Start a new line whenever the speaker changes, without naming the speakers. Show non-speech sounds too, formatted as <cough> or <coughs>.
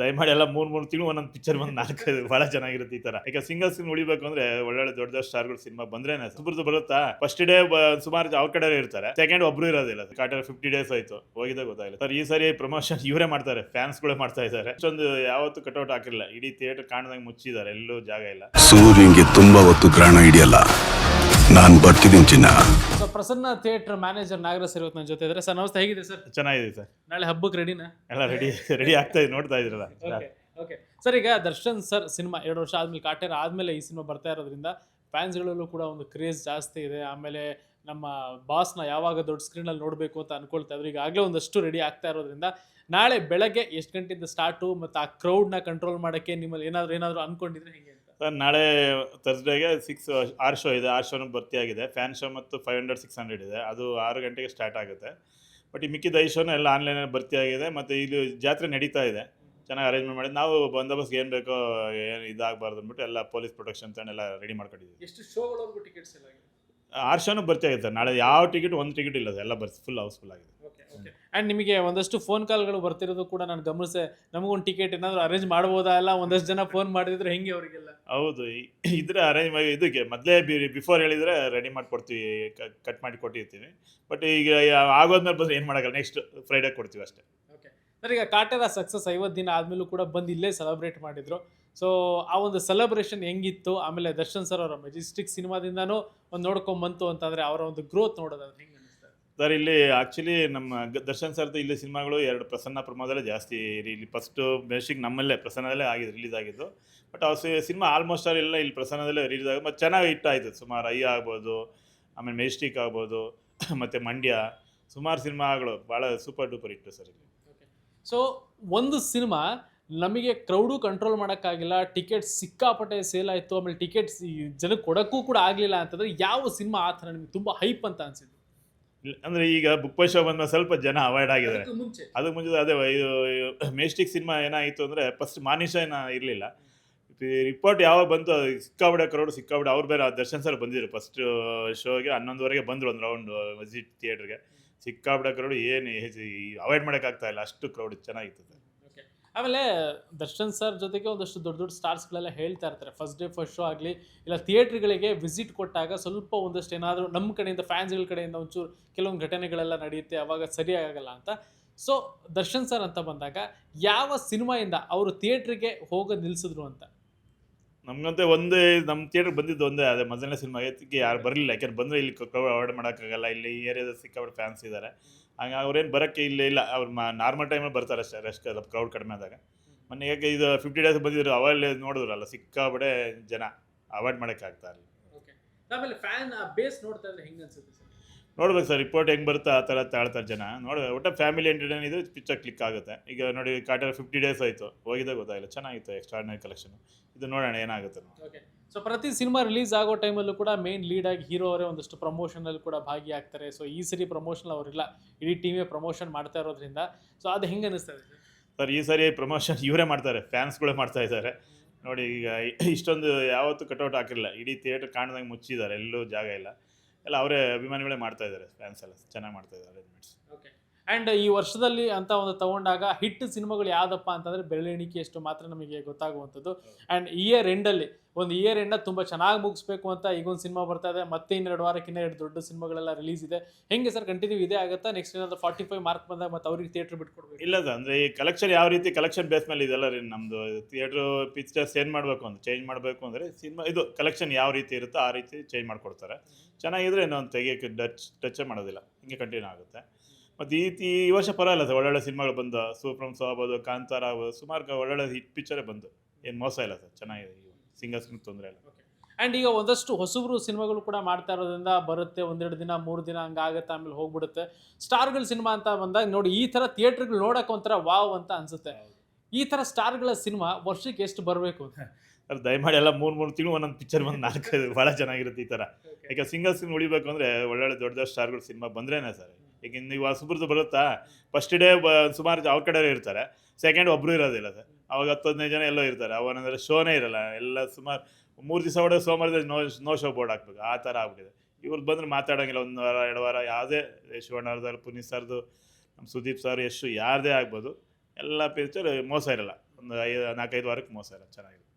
ದಯಮಾಡಿ ಎಲ್ಲ ಮೂರ್, ಮೂರು ತಿಂಗಳು ಒಂದೊಂದು ಪಿಕ್ಚರ್ ಬಂದು ನಾಲ್ಕು ಬಹಳ ಚೆನ್ನಾಗಿರುತ್ತೆ ಈ ತರ. ಈಗ ಸಿಂಗಲ್ ಸಿಂಗ್ ಉಳಿಬೇಕು ಅಂದ್ರೆ ಒಳ್ಳೊಳ್ಳೆ ದೊಡ್ಡ ದೊಡ್ಡ ಸ್ಟಾರ್ಗಳು ಸಿನಿಮಾ ಬಂದ್ರೆ ಸುಬ್ರದ್ದು ಬರುತ್ತಾ? ಫಸ್ಟ್ ಡೇ ಸುಮಾರು ಅವ್ರ ಕಡೆ ಇರ್ತಾರೆ. ಸೆಕೆಂಡ್ ಒಬ್ರು ಇರೋದಿಲ್ಲ. ಕಾಟರ್ ಫಿಫ್ಟಿ ಡೇಸ್ ಆಯ್ತು. ಹೋಗಿದ್ದೆ ಗೊತ್ತಾಗಿಲ್ಲ ಸರ್, ಈ ಸರಿ ಪ್ರಮೋಷನ್ <laughs> ಇವರೇ ಮಾಡ್ತಾರೆ. ಫ್ಯಾನ್ಸ್ ಗಳೇ ಮಾಡ್ತಾ ಇದ್ದಾರೆ. ಅಷ್ಟೊಂದು ಯಾವತ್ತು ಕಟೌಟ್ ಹಾಕಿಲ್ಲ. ಇಡೀ ಥಿಯೇಟರ್ ಕಾಣದಂಗೆ ಮುಚ್ಚಿದ್ದಾರೆ. ಎಲ್ಲೂ ಜಾಗ ಇಲ್ಲ.
ಸೂರ್ಯಂಗೆ ತುಂಬಾ ಹೊತ್ತು ಗ್ರಹಣ ಹಿಡಿಯಲ್ಲ. ನಾನು ಬರ್ತಿದ್ದೀನಿ ಚಿನ್ನ.
ಪ್ರಸನ್ನ ಥಿಯೇಟರ್ ಮ್ಯಾನೇಜರ್ ನಾಗರಾಜ್ ಇವತ್ತು ನನ್ನ ಜೊತೆ ಇದ್ದಾರೆ ಸರ್ ನಮಸ್ತೆ. ಹೇಗಿದೆ ಸರ್?
ಚೆನ್ನಾಗಿದೆ ಸರ್.
ನಾಳೆ ಹಬ್ಬಕ್ಕೆ ರೆಡಿನಾ
ಎಲ್ಲ ರೆಡಿ ರೆಡಿ ಆಗ್ತಾ ಇದೆ ನೋಡ್ತಾ ಇದ್ರಲ್ಲ
ಓಕೆ ಓಕೆ ಸರ್ ಈಗ ದರ್ಶನ್ ಸರ್ ಸಿನಿಮಾ ಎರಡು ವರ್ಷ ಆದ್ಮೇಲೆ ಕಾಟೇರ ಆದ್ಮೇಲೆ ಈ ಸಿನಿಮಾ ಬರ್ತಾ ಇರೋದ್ರಿಂದ ಫ್ಯಾನ್ಸ್ಗಳಲ್ಲೂ ಕೂಡ ಒಂದು ಕ್ರೇಜ್ ಜಾಸ್ತಿ ಇದೆ. ಆಮೇಲೆ ನಮ್ಮ ಬಾಸ್ನ ಯಾವಾಗ ದೊಡ್ಡ ಸ್ಕ್ರೀನಲ್ಲಿ ನೋಡಬೇಕು ಅಂತ ಅನ್ಕೊಳ್ತಾ ಇದ್ರು. ಈಗಾಗಲೇ ಒಂದಷ್ಟು ರೆಡಿ ಆಗ್ತಾ ಇರೋದ್ರಿಂದ ನಾಳೆ ಬೆಳಗ್ಗೆ ಎಷ್ಟು ಗಂಟೆಯಿಂದ ಸ್ಟಾರ್ಟು ಮತ್ತು ಆ ಕ್ರೌಡ್ನ ಕಂಟ್ರೋಲ್ ಮಾಡೋಕ್ಕೆ ನಿಮ್ಮಲ್ಲಿ ಏನಾದರೂ ಏನಾದರೂ ಅನ್ಕೊಂಡಿದ್ರೆ ಹೇಗೆ?
ಸರ್ ನಾಳೆ ತರ್ಸ್ಡೇಗೆ ಸಿಕ್ಸ್ ಆರ್ ಶೋ ಇದೆ. ಆರ್ ಶೋನು ಭರ್ತಿಯಾಗಿದೆ ಫ್ಯಾನ್ ಶೋ ಮತ್ತು ಫೈವ್ ಹಂಡ್ರೆಡ್ ಸಿಕ್ಸ್ ಹಂಡ್ರೆಡ್ ಇದೆ. ಅದು ಆರು ಗಂಟೆಗೆ ಸ್ಟಾರ್ಟ್ ಆಗುತ್ತೆ. ಬಟ್ ಈ ಮಿಕ್ಕಿದ ಐದು ಶೋನು ಎಲ್ಲ ಆನ್ಲೈನಲ್ಲಿ ಭರ್ತಿಯಾಗಿದೆ ಮತ್ತು ಇದು ಜಾತ್ರೆ ನಡೀತಾ ಇದೆ. ಚೆನ್ನಾಗಿ ಅರೇಂಜ್ಮೆಂಟ್ ಮಾಡಿ. ನಾವು ಬಂದೋಬಸ್ತ್ ಏನು ಬೇಕೋ ಏನು ಇದಾಗಬಾರ್ದು ಅಂದ್ಬಿಟ್ಟು ಎಲ್ಲ ಪೊಲೀಸ್ ಪ್ರೊಟೆಕ್ಷನ್ ಎಲ್ಲ ರೆಡಿ ಮಾಡ್ಕೊಂಡಿದ್ದೀವಿ.
ಎಷ್ಟು ಶೋಗಳವರೆಗೂ ಟಿಕೆಟ್ಸ್ ಎಲ್ಲ
ಆರು ಶೋನು ಭರ್ತಿ ಆಗುತ್ತೆ ನಾಳೆ ಯಾವ ಟಿಕೆಟ್ ಒಂದು ಟಿಕೆಟ್ ಇಲ್ಲ ಎಲ್ಲ ಬರ್ಸ್ ಫುಲ್ ಹೌಸ್ಫುಲ್ ಆಗಿದೆ.
ಆ್ಯಂಡ್ ನಿಮಗೆ ಒಂದಷ್ಟು ಫೋನ್ ಕಾಲ್ಗಳು ಬರ್ತಿರೋದು ಕೂಡ ನಾನು ಗಮನಿಸಿದೆ. ನಮಗೊಂದು ಟಿಕೆಟ್ ಏನಾದರೂ ಅರೇಂಜ್ ಮಾಡ್ಬೋದಾ? ಅಲ್ಲ ಒಂದಷ್ಟು ಜನ ಫೋನ್ ಮಾಡಿದ್ರೆ ಹೆಂಗೆ ಅವರಿಗೆಲ್ಲ?
ಹೌದು. ಇದ್ರೆ ಅರೇಂಜ್ ಮಾಡಿ ಇದಕ್ಕೆ ಮೊದಲೇ ಬಿಫೋರ್ ಹೇಳಿದರೆ ರೆಡಿ ಮಾಡಿ ಕೊಡ್ತೀವಿ ಕಟ್ ಮಾಡಿ ಕೊಟ್ಟಿರ್ತೀವಿ ಬಟ್ ಈಗ ಆಗೋದ್ಮೇಲೆ ಬಂದು ಏನು ಮಾಡೋಲ್ಲ ನೆಕ್ಸ್ಟ್ ಫ್ರೈಡೇ ಕೊಡ್ತೀವಿ ಅಷ್ಟೇ.
ಓಕೆ ಸರ್ ಈಗ ಕಾಟೇರ ಸಕ್ಸಸ್ ಐವತ್ತು ದಿನ ಆದಮೇಲೂ ಕೂಡ ಬಂದು ಇಲ್ಲೇ ಸೆಲೆಬ್ರೇಟ್ ಮಾಡಿದ್ರು. ಸೊ ಆ ಒಂದು ಸೆಲೆಬ್ರೇಷನ್ ಹೆಂಗಿತ್ತು? ಆಮೇಲೆ ದರ್ಶನ್ ಸರ್ ಅವರ ಮೆಜೆಸ್ಟಿಕ್ ಸಿನಿಮಾದಿಂದನೂ ಒಂದು ನೋಡ್ಕೊಂಬಂತು ಅಂತಂದರೆ ಅವರ ಒಂದು ಗ್ರೋತ್ ನೋಡೋದಾದ್ರೆ
ಸರ್ ಇಲ್ಲಿ ಆ್ಯಕ್ಚುಲಿ ನಮ್ಮ ದರ್ಶನ್ ಸರ್ದು ಇಲ್ಲಿ ಸಿನಿಮಾಗಳು ಎರಡು ಪ್ರಸನ್ನ ಪ್ರಮೋದಲ್ಲೇ ಜಾಸ್ತಿ ಇಲ್ಲಿ- ಫಸ್ಟು ಬೇಸಿಕ್ ನಮ್ಮಲ್ಲೇ, ಪ್ರಸನ್ನದಲ್ಲೇ ಆಗಿದೆ ರಿಲೀಸ್ ಆಗಿದ್ದು. ಬಟ್ ಅವ್ರು ಸಿನಿಮಾ ಆಲ್ಮೋಸ್ಟ್ ಆಲ್ ಎಲ್ಲ ಇಲ್ಲಿ ಪ್ರಸನ್ನದಲ್ಲೇ ರಿಲೀಸ್ ಆಗಿ ಮತ್ತು ಚೆನ್ನಾಗಿ ಹಿಟ್ ಆಯಿತು. ಸುಮಾರು ಐ ಆಗ್ಬೋದು, ಆಮೇಲೆ ಮೇಸ್ಟಿಕ್ ಆಗ್ಬೋದು, <coughs> ಮತ್ತು ಮಂಡ್ಯ, ಸುಮಾರು ಸಿನಿಮಾಗಳು ಭಾಳ ಸೂಪರ್ ಡೂಪರ್ ಇಟ್ಟು ಸರ್ ಇಲ್ಲಿ.
ಸೊ ಒಂದು ಸಿನಿಮಾ ನಮಗೆ ಕ್ರೌಡು ಕಂಟ್ರೋಲ್ ಮಾಡೋಕ್ಕಾಗಿಲ್ಲ ಟಿಕೆಟ್ ಸಿಕ್ಕಾಪಟ್ಟೆ ಸೇಲ್ ಆಯಿತು, ಆಮೇಲೆ ಟಿಕೆಟ್ಸ್ ಜನಕ್ಕೆ ಕೊಡೋಕ್ಕೂ ಕೂಡ ಆಗಲಿಲ್ಲ ಅಂತಂದರೆ ಯಾವ ಸಿನಿಮಾ ಆ ಥರ ನಿಮಗೆ ತುಂಬ ಹೈಪ್ ಅಂತ ಅನಿಸಿದ್ದು
ಇಲ್ಲ- ಅಂದ್ರೆ ಈಗ ಬುಕ್ ಪೈ ಶೋ ಬಂದ ಸ್ವಲ್ಪ ಜನ ಅವಾಯ್ಡ್ ಆಗಿದ್ದಾರೆ. ಅದಕ್ಕೆ ಮುಂಚೆ. ಅದೇ ಇದು ಮೇಸ್ಟಿಕ್ ಸಿನಿಮಾ ಏನಾಯಿತು ಅಂದರೆ ಫಸ್ಟ್ ಮಾನಿಷ ಏನ ಇರಲಿಲ್ಲ. ರಿಪೋರ್ಟ್ ಯಾವಾಗ ಬಂತು ಸಿಕ್ಕಾಬಿಡೆ ಕರೋಡ್ ಸಿಕ್ಕಾಬಿಡೆ ಅವ್ರು ಬೇರೆ ದರ್ಶನ್ ಸರ್ ಬಂದಿದ್ರು ಫಸ್ಟ್ ಶೋಗೆ ಹನ್ನೊಂದುವರೆಗೆ ಬಂದರು ಒಂದು ರೌಂಡ್ ವಿಸಿಟ್ ಥಿಯೇಟ್ರಿಗೆ ಸಿಕ್ಕಾಬಿಡೆ ಕ್ರೌಡ್ ಏನು ಅವಾಯ್ಡ್ ಮಾಡೋಕ್ಕಾಗ್ತಾ ಇಲ್ಲ ಅಷ್ಟು ಕ್ರೌಡ್ ಚೆನ್ನಾಗಿತ್ತು
ಆಮೇಲೆ ದರ್ಶನ್ ಸರ್ ಜೊತೆಗೆ ಒಂದಷ್ಟು ದೊಡ್ಡ ದೊಡ್ಡ ಸ್ಟಾರ್ಸ್ಗಳೆಲ್ಲ ಹೇಳ್ತಾ ಇರ್ತಾರೆ. ಫಸ್ಟ್ ಡೇ ಫಸ್ಟ್ ಶೋ ಆಗಲಿ, ಇಲ್ಲ ಥಿಯೇಟ್ರ್ಗಳಿಗೆ ವಿಸಿಟ್ ಕೊಟ್ಟಾಗ ಸ್ವಲ್ಪ ಒಂದಷ್ಟು ಏನಾದರೂ ನಮ್ಮ ಕಡೆಯಿಂದ ಫ್ಯಾನ್ಸ್ಗಳ ಕಡೆಯಿಂದ ಒಂಚೂರು ಕೆಲವೊಂದು ಘಟನೆಗಳೆಲ್ಲ ನಡೆಯುತ್ತೆ, ಅವಾಗ ಸರಿಯಾಗಲ್ಲ ಅಂತ. ಸೊ ದರ್ಶನ್ ಸರ್ ಅಂತ ಬಂದಾಗ ಯಾವ ಸಿನಿಮಾಯಿಂದ ಅವರು ಥಿಯೇಟ್ರಿಗೆ ಹೋಗೋದು ನಿಲ್ಲಿಸಿದ್ರು ಅಂತ?
ನಮ್ಗಂತೆ ಒಂದೇ ನಮ್ಮ ಥಿಯೇಟ್ರಿಗೆ ಬಂದಿದ್ದು ಒಂದೇ, ಅದೇ ಮೊದಲನೇ ಸಿನಿಮಾಗೆ ಯಾರು ಬರಲಿಲ್ಲ. ಯಾಕೆಂದ್ರೆ ಬಂದರೆ ಇಲ್ಲಿ ಕ್ರೌಡ್ ಅವಾಯ್ಡ್ ಮಾಡೋಕ್ಕಾಗಲ್ಲ. ಇಲ್ಲಿ ಏರಿಯಾದ ಸಿಕ್ಕಾಪಟ್ಟೆ ಫ್ಯಾನ್ಸ್ ಇದ್ದಾರೆ. ಹಂಗೆ ಅವ್ರೇನು ಬರೋಕ್ಕೆ ಇಲ್ಲೇ ಇಲ್ಲ. ಅವ್ರು ನಾರ್ಮಲ್ ಟೈಮಲ್ಲಿ ಬರ್ತಾರೆ ಅಷ್ಟೇ ರೆಸ್ಟ್ ಕ್ರೌಡ್ ಕಡಿಮೆ ಆದಾಗ. ಮೊನ್ನೆ ಯಾಕೆ ಇದು ಫಿಫ್ಟಿ ಡೇಸ್ ಬಂದಿದ್ರು ಅವಲ್ಲಿ ನೋಡಿದ್ರಲ್ಲ ಸಿಕ್ಕಾಬಿಡೆ ಜನ ಅವಾಯ್ಡ್ ಮಾಡೋಕ್ಕಾಗ್ತಾ ಇಲ್ಲ
ಓಕೆ ಆಮೇಲೆ ಫ್ಯಾನ್ ಬೇಸ್ ನೋಡ್ತಾ ಇದ್ರೆ ಹೆಂಗೆ ಅನ್ಸುತ್ತೆ ಸರ್?
ನೋಡ್ಬೇಕು ಸರ್ ರಿಪೋರ್ಟ್ ಹೆಂಗೆ ಬರುತ್ತೆ ಆ ಥರ ತಾಳ್ತಾರೆ ಜನ. ನೋಡಿ ಒಟ್ಟು ಫ್ಯಾಮಿಲಿ ಎಂಟರ್ಟೈನ್ ಇದು ಪಿಕ್ಚರ್ ಕ್ಲಿಕ್ ಆಗುತ್ತೆ. ಈಗ ನೋಡಿ ಕಾಟರ್ ಫಿಫ್ಟಿ ಡೇಸ್ ಆಯಿತು ಹೋಗಿದ್ದಾಗ ಗೊತ್ತಾಗಿಲ್ಲ ಚೆನ್ನಾಗಿತ್ತು ಎಕ್ಸ್ಟ್ರಾರ್ಡಿನರಿ ಕಲೆಕ್ಷನ್ ಇದು ನೋಡೋಣ ಏನಾಗುತ್ತೆ
ಸೊ ಪ್ರತಿ ಸಿನಿಮಾ ರಿಲೀಸ್ ಆಗೋ ಟೈಮಲ್ಲೂ ಕೂಡ ಮೇನ್ ಲೀಡ್ ಆಗಿ ಹೀರೋ ಅವರೇ ಒಂದಷ್ಟು ಪ್ರಮೋಷನಲ್ಲಿ ಕೂಡ ಭಾಗಿಯಾಗ್ತಾರೆ. ಸೊ ಈ ಸರಿ ಪ್ರಮೋಷನ್ ಅವರಿಲ್ಲ ಇಡೀ ಟೀಮೇ ಪ್ರಮೋಷನ್ ಮಾಡ್ತಾ ಇರೋದ್ರಿಂದ. ಸೊ ಅದು ಹೆಂಗೆ ಅನಿಸ್ತಾ ಇದೆ?
ಸರ್ ಈ ಸರಿ ಪ್ರಮೋಷನ್ <laughs> ಇವರೇ ಮಾಡ್ತಾರೆ. ಫ್ಯಾನ್ಸ್ಗಳೇ ಮಾಡ್ತಾ ಇದ್ದಾರೆ. ನೋಡಿ ಈಗ ಇಷ್ಟೊಂದು ಯಾವತ್ತೂ ಕಟೌಟ್ ಹಾಕಿರಲ್ಲ ಇಡೀ ಥಿಯೇಟರ್ ಕಾಣ್ದಂಗೆ ಮುಚ್ಚಿದ್ದಾರೆ. ಎಲ್ಲೂ ಜಾಗ ಇಲ್ಲ. ಎಲ್ಲ ಅವರೇ ಅಭಿಮಾನಿಗಳೇ ಮಾಡ್ತಾ ಇದ್ದಾರೆ. ಫ್ಯಾನ್ಸ್ ಎಲ್ಲ ಚೆನ್ನಾಗಿ ಮಾಡ್ತಾ ಇದ್ದಾರೆ. ಅರೇಂಜ್ಮೆಂಟ್ಸ್
ಓಕೆ ಆ್ಯಂಡ್ ಈ ವರ್ಷದಲ್ಲಿ ಅಂತ ಒಂದು ತಗೊಂಡಾಗ ಹಿಟ್ ಸಿನಿಮಾಗಳು ಯಾವುದಪ್ಪ ಅಂತಂದರೆ ಬೆರಳೆಣಿಕೆಯಷ್ಟು ಮಾತ್ರ ನಮಗೆ ಗೊತ್ತಾಗುವಂಥದ್ದು. ಆ್ಯಂಡ್ ಇಯರ್ ಎಂಡಲ್ಲಿ ಒಂದು ಇಯರ್ ಎಂಡ ತುಂಬ ಚೆನ್ನಾಗಿ ಮುಗಿಸ್ಬೇಕು ಅಂತ ಈಗ ಒಂದು ಸಿನಿಮಾ ಬರ್ತಾ ಇದೆ. ಮತ್ತೆ ಇನ್ನೆರಡು ವಾರಕ್ಕಿಂತ ಇನ್ನೆರಡು ದೊಡ್ಡ ಸಿನಿಮಾಗಳೆಲ್ಲ ರಿಲೀಸ್ ಇದೆ. ಹೆಂಗೆ ಸರ್ ಕಂಟಿನ್ಯೂ ಇದೇ ಆಗುತ್ತಾ? ನೆಕ್ಸ್ಟ್ ಏನಾದರೂ ಫಾರ್ಟಿ ಫೈವ್ ಮಾರ್ಕ್ ಬಂದಾಗ ಮತ್ತೆ ಅವ್ರಿಗೆ ಥಿಯೇಟ್ರ್ ಬಿಟ್ಕೊಡ್ಬೇಕು?
ಇಲ್ಲ ಸರ್ ಅಂದರೆ ಈ ಕಲೆಕ್ಷನ್ ಯಾವ ರೀತಿ ಕಲೆಕ್ಷನ್ ಬೇಸ್ ಮೇಲೆ ಇದೆಲ್ಲ ರೀ ನಮ್ಮದು ಥಿಯೇಟ್ರ್ ಪಿಕ್ಚರ್ಸ್ ಏನು ಮಾಡಬೇಕು ಅಂತ ಚೇಂಜ್ ಮಾಡಬೇಕು ಅಂದರೆ ಸಿನಿಮಾ ಇದು ಕಲೆಕ್ಷನ್ ಯಾವ ರೀತಿ ಇರುತ್ತೋ ಆ ರೀತಿ ಚೇಂಜ್ ಮಾಡಿಕೊಡ್ತಾರೆ. ಚೆನ್ನಾಗಿದ್ರೆ ಇನ್ನೊಂದು ತೆಗಿಯೋಕ್ಕೆ ಟಚ್ ಟಚ್ಚೇ ಮಾಡೋದಿಲ್ಲ. ಹಿಂಗೆ ಕಂಟಿನ್ಯೂ ಆಗುತ್ತೆ. ಮತ್ತು ಈ ಈ ವರ್ಷ ಪರವಾಗಿಲ್ಲ ಸರ್. ಒಳ್ಳೊಳ್ಳೆ ಸಿನಿಮಾಗಳು ಬಂದು. ಸೂಪ್ರಮ್ ಆಗ್ಬೋದು ಕಾಂತಾರ ಆಗ್ಬೋದು ಸುಮಾರು ಒಳ್ಳೊಳ್ಳೆ ಹಿಟ್ ಪಿಕ್ಚರೇ ಬಂದು. ಏನು ಮೋಸ ಇಲ್ಲ ಸರ್. ಚೆನ್ನಾಗಿದೆ ಸಿಂಗರ್ಸ್ಗೆ ತೊಂದರೆ ಇಲ್ಲ.
ಆ್ಯಂಡ್ ಈಗ ಒಂದಷ್ಟು ಹೊಸಬರು ಸಿನಿಮಾಗಳು ಕೂಡ ಮಾಡ್ತಾ ಇರೋದ್ರಿಂದ ಬರುತ್ತೆ. ಒಂದೆರಡು ದಿನ ಮೂರು ದಿನ ಹಂಗಾಗುತ್ತೆ ಆಮೇಲೆ ಹೋಗ್ಬಿಡುತ್ತೆ. ಸ್ಟಾರ್ಗಳ ಸಿನಿಮಾ ಅಂತ ಬಂದಾಗ ನೋಡಿ ಈ ಥರ ಥಿಯೇಟ್ರ್ಗಳು ನೋಡೋಕೆ ಒಂಥರ ವಾವ್ ಅಂತ ಅನಿಸುತ್ತೆ. ಈ ಥರ ಸ್ಟಾರ್ಗಳ ಸಿನಿಮಾ ವರ್ಷಕ್ಕೆ ಎಷ್ಟು ಬರಬೇಕು ಅಂತ?
ಸರ್ ದಯಮಾಡಿ ಎಲ್ಲ ಮೂರು ಮೂರು ತಿಂಗಳು ಒಂದೊಂದು ಪಿಕ್ಚರ್ ಬಂದು ನಾಲ್ಕು ಭಾಳ ಚೆನ್ನಾಗಿರುತ್ತೆ ಈ ಥರ. ಯಾಕೆ ಸಿಂಗಲ್ ಸಿನಿಮಾ ಉಳಿಬೇಕು ಅಂದರೆ ಒಳ್ಳೊಳ್ಳೆ ದೊಡ್ಡ ದೊಡ್ಡ ಸ್ಟಾರ್ಗಳ ಸಿನಿಮಾ ಬಂದ್ರೇನೆ ಸರ್. ಈಗ ನೀವು ಸುಬ್ರದ್ದು ಬರುತ್ತಾ ಫಸ್ಟ್ ಡೇ ಸುಮಾರು ಅವ್ರ ಕಡೆ ಇರ್ತಾರೆ. ಸೆಕೆಂಡ್ ಒಬ್ಬರು ಇರೋದಿಲ್ಲ ಸರ್. ಅವಾಗ ಹತ್ತು ಹದಿನೈದು ಜನ ಎಲ್ಲೋ ಇರ್ತಾರೆ. ಅವನಂದ್ರೆ ಶೋನೇ ಇರಲ್ಲ. ಎಲ್ಲ ಸುಮಾರು ಮೂರು ದಿವಸ ಹೊಡೆ ಸೋಮವಾರದ ನೋ ನೋ ಶೋ ಬೋರ್ಡ್ ಹಾಕ್ಬೇಕು. ಆ ಥರ ಆಗ್ಬಿಟ್ಟಿದೆ. ಇವ್ರು ಬಂದ್ರೆ ಮಾತಾಡೋಂಗಿಲ್ಲ. ಒಂದು ವಾರ, ಎರಡು ವಾರ ಯಾವುದೇ ಶಿವಣ್ಣ ಅವ್ರದ್ದು ಪುನೀತ್ ಸರ್ದು, ನಮ್ಮ ಸುದೀಪ್ ಸರ್, ಯಶು ಯಾರದೇ ಆಗ್ಬೋದು. ಎಲ್ಲ ಪಿಕ್ಚರ್ ಮೋಸ ಇರಲ್ಲ. ಒಂದು ಐದು ನಾಲ್ಕೈದು ವಾರಕ್ಕೆ ಮೋಸ ಇರಲ್ಲ. ಚೆನ್ನಾಗಿದೆ.